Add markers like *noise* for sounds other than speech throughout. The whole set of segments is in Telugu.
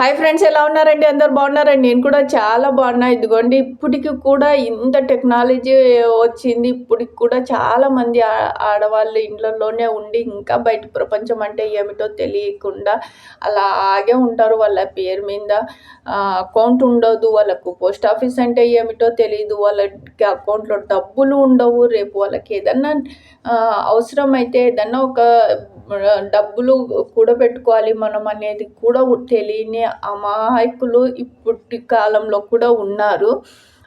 హాయ్ ఫ్రెండ్స్ ఎలా ఉన్నారండి? అందరు బాగున్నారండి? నేను కూడా చాలా బాగున్నా. ఇదిగోండి ఇప్పటికి కూడా ఇంత టెక్నాలజీ వచ్చింది. ఇప్పటికి కూడా చాలా మంది ఆ- ఆడవాళ్ళు ఇండ్లలోనే ఉండి ఇంకా బయట ప్రపంచం అంటే ఏమిటో తెలియకుండా అలాగే ఉంటారు. వాళ్ళ పేరు మీద అకౌంట్ ఉండదు. వాళ్ళకు పోస్ట్ ఆఫీస్ అంటే ఏమిటో తెలియదు వాళ్ళకి అకౌంట్లో డబ్బులు ఉండవు. రేపు వాళ్ళకి ఏదన్నా అవసరం అవసరమైతే ఏదన్నా ఒక డబ్బులు కూడబెట్టుకోవాలి మనం అనేది కూడా తెలియని అమాయకులు ఇప్పటి కాలంలో కూడా ఉన్నారు.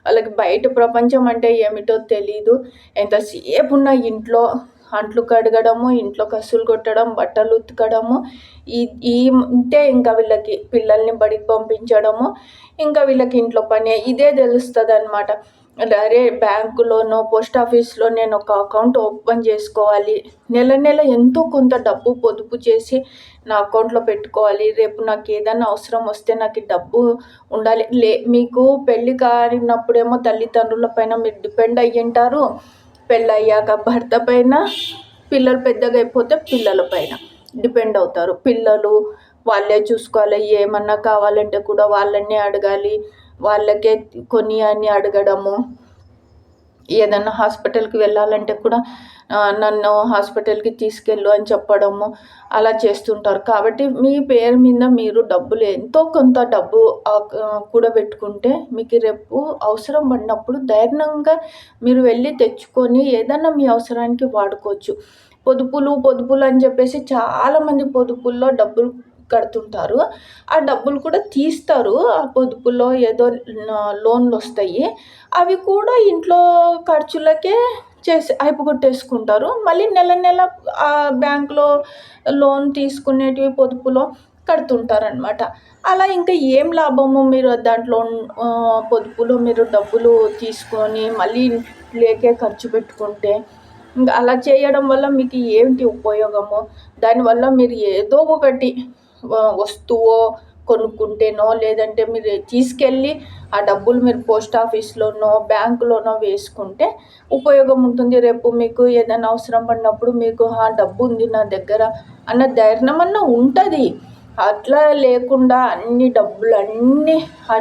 వాళ్ళకి బయట ప్రపంచం అంటే ఏమిటో తెలీదు. ఎంతసేపు ఉన్న ఇంట్లో అంట్లు కడగడము ఇంట్లో కసులు కొట్టడం బట్టలు ఉతకడము ఈ ఈ ఉంటే ఇంకా వీళ్ళకి పిల్లల్ని బడికి పంపించడము ఇంకా వీళ్ళకి ఇంట్లో పని ఇదే తెలుస్తుంది అనమాట అరే బ్యాంకులోనో పోస్ట్ ఆఫీస్లో నేను ఒక అకౌంట్ ఓపెన్ చేసుకోవాలి. నెల నెల ఎంతో కొంత డబ్బు పొదుపు చేసి నా అకౌంట్లో పెట్టుకోవాలి. రేపు నాకు ఏదైనా అవసరం వస్తే నాకు డబ్బు ఉండాలి. లే మీకు పెళ్ళి కానినప్పుడేమో తల్లిదండ్రుల పైన మీరు డిపెండ్ అయ్యి ఉంటారు పెళ్ళయ్యాక భర్త పైన పిల్లలు పెద్దగా అయిపోతే పిల్లల పైన డిపెండ్ అవుతారు. పిల్లలు వాళ్ళే చూసుకోవాలి. ఏమన్నా కావాలంటే కూడా వాళ్ళనే అడగాలి. వాళ్ళకే కొని అని అడగడము. ఏదన్నా హాస్పిటల్కి వెళ్ళాలంటే కూడా నన్ను హాస్పిటల్కి తీసుకెళ్ళు అని చెప్పడము అలా చేస్తుంటారు. కాబట్టి మీ పేరు మీద మీరు డబ్బులు ఎంతో కొంత డబ్బు కూడా కూడబెట్టుకుంటే మీకు రేపు అవసరం పడినప్పుడు ధైర్యంగా మీరు వెళ్ళి తెచ్చుకొని ఏదన్నా మీ అవసరానికి వాడుకోవచ్చు. పొదుపులు పొదుపులు అని చెప్పేసి చాలామంది పొదుపుల్లో డబ్బులు కడుతుంటారు. ఆ డబ్బులు కూడా తీస్తారు. ఆ పొదుపులో ఏదో లోన్లు వస్తాయి. అవి కూడా ఇంట్లో ఖర్చులకే చేసి అయిపోగొట్టేసుకుంటారు. మళ్ళీ నెల నెల ఆ బ్యాంకులో లోన్ తీసుకునేటివి పొదుపులో కడుతుంటారనమాట అలా ఇంకా ఏం లాభము? మీరు దాంట్లో పొదుపులో మీరు డబ్బులు తీసుకొని మళ్ళీ లేకే ఖర్చు పెట్టుకుంటే ఇంకా అలా చేయడం వల్ల మీకు ఏంటి ఉపయోగము? దానివల్ల మీరు ఏదో ఒకటి వస్తువో కొనుక్కుంటేనో లేదంటే మీరు తీసుకెళ్ళి ఆ డబ్బులు మీరు పోస్ట్ ఆఫీస్లోనో బ్యాంకులోనో వేసుకుంటే ఉపయోగం ఉంటుంది. రేపు మీకు ఏదైనా అవసరం పడినప్పుడు మీకు ఆ డబ్బు ఉంది నా దగ్గర అన్న ధైర్యం అన్న ఉంటుంది. అట్లా లేకుండా అన్ని డబ్బులు అన్నీ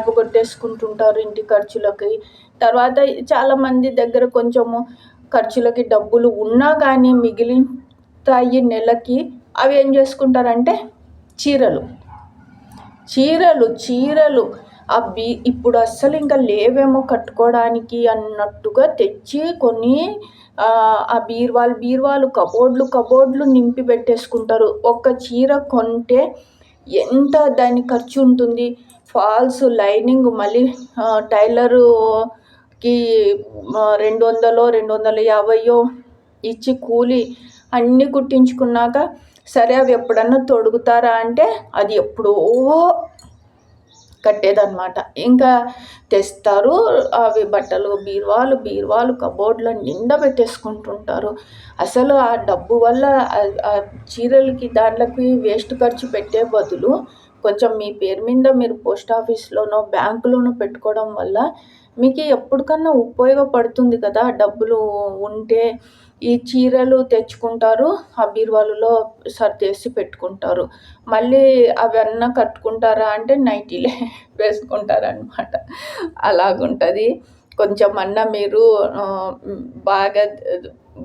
కొట్టేసుకుంటుంటారు ఇంటి ఖర్చులకి. తర్వాత చాలామంది దగ్గర కొంచెము ఖర్చులకి డబ్బులు ఉన్నా కానీ మిగిలితాయి నెలకి అవి ఏం చేసుకుంటారంటే చీరలు. చీరలు చీరలు. ఆ బీ ఇప్పుడు అస్సలు ఇంకా లేవేమో కట్టుకోవడానికి అన్నట్టుగా తెచ్చి కొన్ని ఆ, ఆ బీరువాలు బీరువాలు కబోర్డ్లు కబోర్డ్లు నింపి పెట్టేసుకుంటారు. ఒక్క చీర కొంటే ఎంత దాని ఖర్చు ఉంటుంది? ఫాల్స్ లైనింగ్ మళ్ళీ టైలరుకి రెండు వందలో రెండు వందల యాభైయో ఇచ్చి కూలి అన్నీ కుట్టించుకున్నాక సరే అవి ఎప్పుడన్నా తొడుగుతారా అంటే అది ఎప్పుడో కట్టేదన్నమాట. ఇంకా తెస్తారు అవి బట్టలు బీరువాలు బీరువాలు కబోర్డ్ల నిండా పెట్టేసుకుంటుంటారు. అసలు ఆ డబ్బు వల్ల ఆ చీరలకి దాంట్లోకి వేస్ట్ ఖర్చు పెట్టే బదులు కొంచెం మీ పేరు మీద మీరు పోస్ట్ ఆఫీస్లోనో బ్యాంకులోనో పెట్టుకోవడం వల్ల మీకు ఎప్పటికన్నా ఉపయోగపడుతుంది కదా డబ్బులు ఉంటే ఈ చీరలు తెచ్చుకుంటారు ఆ బీరువాలలో సర్దేసి పెట్టుకుంటారు. మళ్ళీ అవన్నీ కట్టుకుంటారా అంటే నైటీలే *laughs* వేసుకుంటారు అనమాట అలాగుంటుంది. కొంచెం అన్నా మీరు బాగా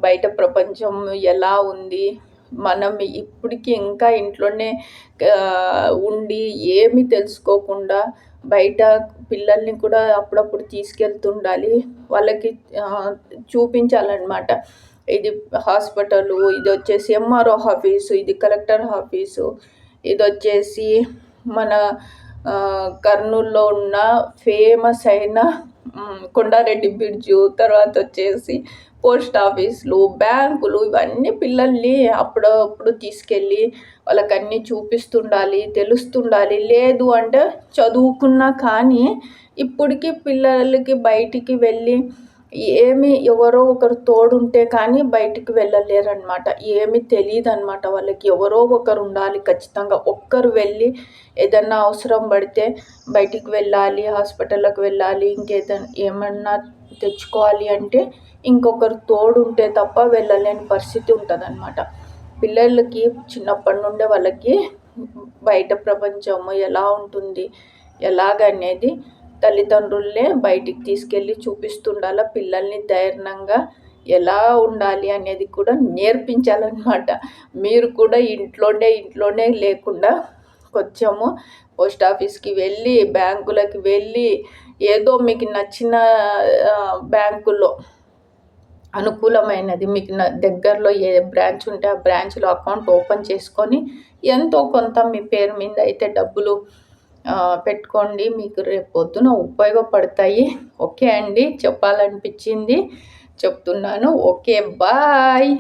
బయట ప్రపంచం ఎలా ఉంది మనం ఇప్పటికీ ఇంకా ఇంట్లోనే ఉండి ఏమి తెలుసుకోకుండా బయట పిల్లల్ని కూడా అప్పుడప్పుడు తీసుకెళ్తుండాలి. వాళ్ళకి చూపించాలన్నమాట. ఇది హాస్పిటల్ ఇది వచ్చేసి ఎంఆర్ఓ ఆఫీసు ఇది కలెక్టర్ ఆఫీసు ఇది వచ్చేసి మన కర్నూల్లో ఉన్న ఫేమస్ అయిన కొండారెడ్డి బ్రిడ్జు తర్వాత వచ్చేసి పోస్ట్ ఆఫీసులు బ్యాంకులు ఇవన్నీ పిల్లల్ని అప్పుడప్పుడు తీసుకెళ్ళి వాళ్ళకి అన్నీ చూపిస్తుండాలి తెలుస్తుండాలి. లేదు అంటే చదువుకున్నా కానీ ఇప్పటికీ పిల్లలకి బయటికి వెళ్ళి ఏమి ఎవరో ఒకరు తోడుంటే కానీ బయటికి వెళ్ళలేరు అనమాట ఏమి తెలియదు అనమాట వాళ్ళకి. ఎవరో ఒకరు ఉండాలి ఖచ్చితంగా. ఒక్కరు వెళ్ళి ఏదన్నా అవసరం పడితే బయటికి వెళ్ళాలి హాస్పిటల్కి వెళ్ళాలి ఇంకేదైనా ఏమన్నా తెచ్చుకోవాలి అంటే ఇంకొకరు తోడు ఉంటే తప్ప వెళ్ళలేని పరిస్థితి ఉంటుంది పిల్లలకి చిన్నప్పటి నుండే వాళ్ళకి బయట ప్రపంచము ఎలా ఉంటుంది ఎలాగనేది తల్లిదండ్రులే బయటికి తీసుకెళ్ళి చూపిస్తుండాల పిల్లల్ని ధైర్యంగా ఎలా ఉండాలి అనేది కూడా నేర్పించాలన్నమాట. మీరు కూడా ఇంట్లోనే ఇంట్లోనే లేకుండా కొంచెము పోస్ట్ ఆఫీస్కి వెళ్ళి బ్యాంకులకి వెళ్ళి ఏదో మీకు నచ్చిన బ్యాంకులో అనుకూలమైనది మీకు దగ్గరలో ఏ బ్రాంచ్ ఉంటే ఆ బ్రాంచ్లో అకౌంట్ ఓపెన్ చేసుకొని ఎంతో కొంత మీ పేరు మీద అయితే డబ్బులు పెట్టుకోండి. మీకు రేపు పొద్దున ఉపయోగపడతాయి. ఓకే అండి. చెప్పాలనిపించింది చెప్తున్నాను. Okay bye.